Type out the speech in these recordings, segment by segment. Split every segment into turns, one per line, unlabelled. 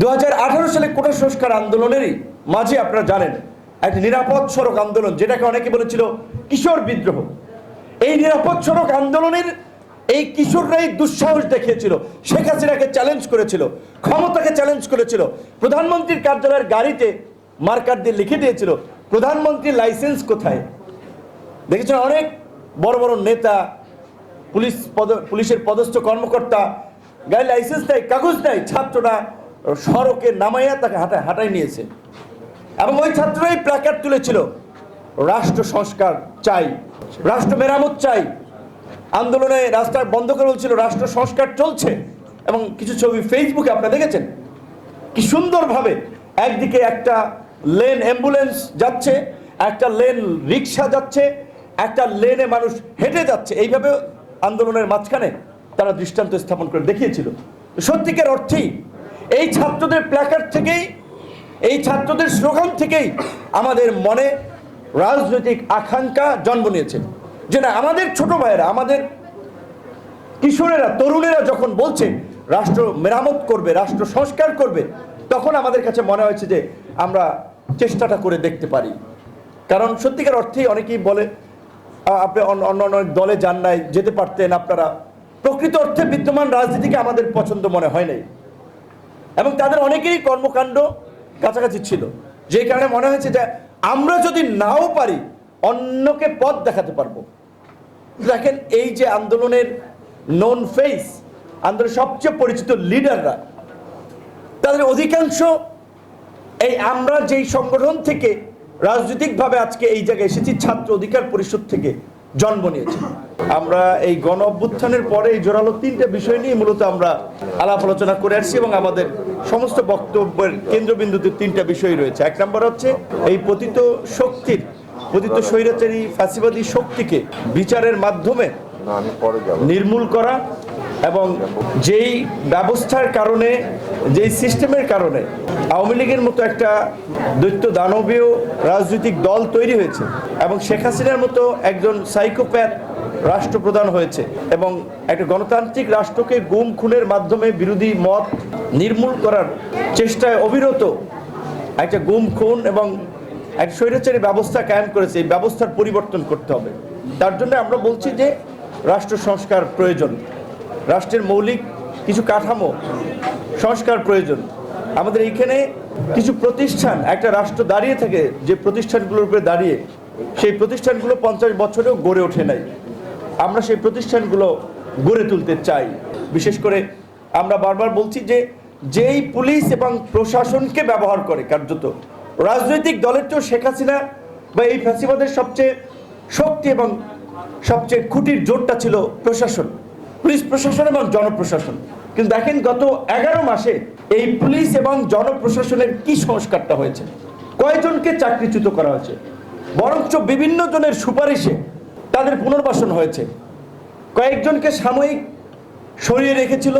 দু হাজার আঠারো সালে কোটা সংস্কার আন্দোলনেরই মাঝে আপনারা জানেন, একটা নিরাপদ সড়ক আন্দোলন, যেটাকে অনেকে বলেছিল কিশোর বিদ্রোহ। এই নিরাপদ সড়ক আন্দোলনের এই কিশোররাই দুঃসাহস দেখিয়েছিল, শেখ হাসিনাকে চ্যালেঞ্জ করেছিল, ক্ষমতাকে চ্যালেঞ্জ করেছিল, প্রধানমন্ত্রীর কার্যালয়ের গাড়িতে মার্কার দিয়ে লিখে দিয়েছিল, প্রধানমন্ত্রীর লাইসেন্স কোথায়? দেখেছেন অনেক বড় বড় নেতা, পুলিশ পদ, পুলিশের পদস্থ কর্মকর্তা গাড়ি লাইসেন্স দেয়, কাগজ দেয়, ছাত্ররা সড়কে নামাইয়া তাকে হাঁটায় হাঁটায় নিয়েছে। এবং ওই ছাত্ররাই প্ল্যাকার্ড তুলেছিল, রাষ্ট্র সংস্কার চাই, রাষ্ট্র মেরামত চাই। আন্দোলনে রাস্তা বন্ধ করে বলছিল, রাষ্ট্র সংস্কার চলছে। এবং কিছু ছবি ফেসবুকে আপনারা দেখেছেন? কি সুন্দরভাবে একদিকে একটা লেন অ্যাম্বুলেন্স যাচ্ছে, একটা লেন রিক্সা যাচ্ছে, একটা লেনে মানুষ হেঁটে যাচ্ছে। এইভাবে আন্দোলনের মাঝখানে তারা দৃষ্টান্ত স্থাপন করে দেখিয়েছিল। সত্যিকার অর্থেই এই ছাত্রদের প্ল্যাকার্ড থেকেই, এই ছাত্রদের স্লোগান থেকেই আমাদের মনে রাজনৈতিক আকাঙ্ক্ষা জন্ম নিয়েছে। যে না, আমাদের ছোট ভাইয়েরা, আমাদের কিশোরেরা, তরুণেরা যখন বলছে, রাষ্ট্র মেরামত করবে, রাষ্ট্র সংস্কার করবে, তখন আমাদের কাছে মনে হয়েছে যে আমরা চেষ্টাটা করে দেখতে পারি। কারণ সত্যিকার অর্থেই অনেকেই বলে আপনি অন্য অন্য দলে যান নাই, যেতে পারতেন আপনারা। প্রকৃত অর্থে বিদ্যমান রাজনীতিকে আমাদের পছন্দ মনে হয় নাই। এবং তাদের অনেকেই কর্মকাণ্ড কাছাকাছি ছিল। যে কারণে মনে হয়েছে যে আমরা যদি নাও পারি, অন্যকে পথ দেখাতে পারব। দেখেন এই যে আন্দোলনের নন ফেস আন্দোলনের সবচেয়ে পরিচিত লিডাররা তাদের অধিকাংশ এই আমরা যেই সংগঠন থেকে রাজনৈতিকভাবে আজকে এই জায়গায় এসেছি, ছাত্র অধিকার পরিষদ থেকে জন্ম নিয়েছি। আমরা এই গণ অভ্যুত্থানের পরে এই জোরালো তিনটা বিষয় নিয়ে মূলত আমরা আলাপ আলোচনা করে আসছি এবং আমাদের সমস্ত বক্তব্যের কেন্দ্রবিন্দুতে তিনটা বিষয় রয়েছে। এক নম্বর হচ্ছে এই পতিত শক্তির, পতিত স্বৈরাচারী ফাঁসিবাদী শক্তিকে বিচারের মাধ্যমে নির্মূল করা এবং যেই ব্যবস্থার কারণে, যেই সিস্টেমের কারণে আওয়ামী লীগের মতো একটা দৈত্য দানবীয় রাজনৈতিক দল তৈরি হয়েছে এবং শেখ হাসিনার মতো একজন সাইকোপ্যাথ রাষ্ট্রপ্রধান হয়েছে এবং একটা গণতান্ত্রিক রাষ্ট্রকে গুম খুনের মাধ্যমে বিরোধী মত নির্মূল করার চেষ্টায় অবিরত একটা গুম খুন এবং এক স্বৈরাচারী ব্যবস্থা কায়েম করেছে, এই ব্যবস্থার পরিবর্তন করতে হবে। তার জন্য আমরা বলছি যে রাষ্ট্র সংস্কার প্রয়োজন, রাষ্ট্রের মৌলিক কিছু কাঠামো সংস্কার প্রয়োজন। আমাদের এইখানে কিছু প্রতিষ্ঠান, একটা রাষ্ট্র দাঁড়িয়ে থাকে যে প্রতিষ্ঠানগুলোর উপরে দাঁড়িয়ে, সেই প্রতিষ্ঠানগুলো পঞ্চাশ বছরেও গড়ে ওঠে নাই। আমরা সেই প্রতিষ্ঠানগুলো গড়ে তুলতে চাই। বিশেষ করে আমরা বারবার বলছি যে, যেই পুলিশ এবং প্রশাসনকে ব্যবহার করে কার্যত, রাজনৈতিক দলের চেয়েও শেখ হাসিনা বা এই ফ্যাসিবাদের সবচেয়ে শক্তি এবং সবচেয়ে খুঁটির জোরটা ছিল প্রশাসন। পুলিশ প্রশাসন এবং জনপ্রশাসন। কিন্তু দেখেন, গত এগারো মাসে এই পুলিশ এবং জনপ্রশাসনের কি সংস্কারটা হয়েছে? কয়জনকে চাকরিচ্যুত করা হয়েছে? বরঞ্চ বিভিন্ন জনের সুপারিশে তাদের পুনর্বাসন হয়েছে। কয়েকজনকে সাময়িক সরিয়ে রেখেছিল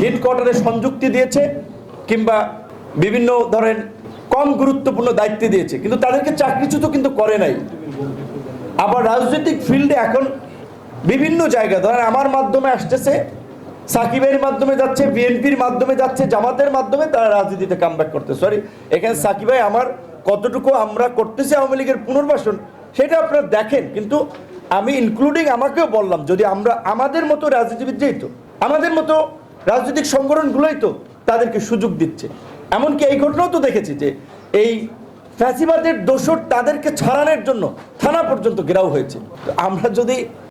হেডকোয়ার্টারে সংযুক্তি দিয়েছে, কিংবা বিভিন্ন ধরেন কম গুরুত্বপূর্ণ দায়িত্ব দিয়েছে। কিন্তু তাদেরকে চাকরিচ্যুত কিন্তু করে নাই। আবার রাজনৈতিক ফিল্ডে এখন বিভিন্ন জায়গা ধরেন আমার মাধ্যমে আসতেছে, সাকিবের মাধ্যমে যাচ্ছে, বিএনপির মাধ্যমে যাচ্ছে, জামাতের মাধ্যমে তারা রাজনীতিতে কামব্যাক করতে। সরি এখানে সাকিব ভাই, আমার কতটুকু আমরা করতেছি আওয়ামী লীগের পুনর্বাসন, সেটা আপনারা দেখেন। কিন্তু আমি ইনক্লুডিং আমাকেও বললাম, যদি আমরা আমাদের মতো রাজনীতিবিদ যেই তো, আমাদের মতো রাজনৈতিক সংগঠনগুলোই তো তাদেরকে সুযোগ দিচ্ছে। এমনকি এই ঘটনাও তো দেখেছি যে এই ফ্যাসিবাদের দোষর তাদেরকে ছাড়ানোর জন্য থানা পর্যন্ত ঘেরাও হয়েছে। আমরা যদি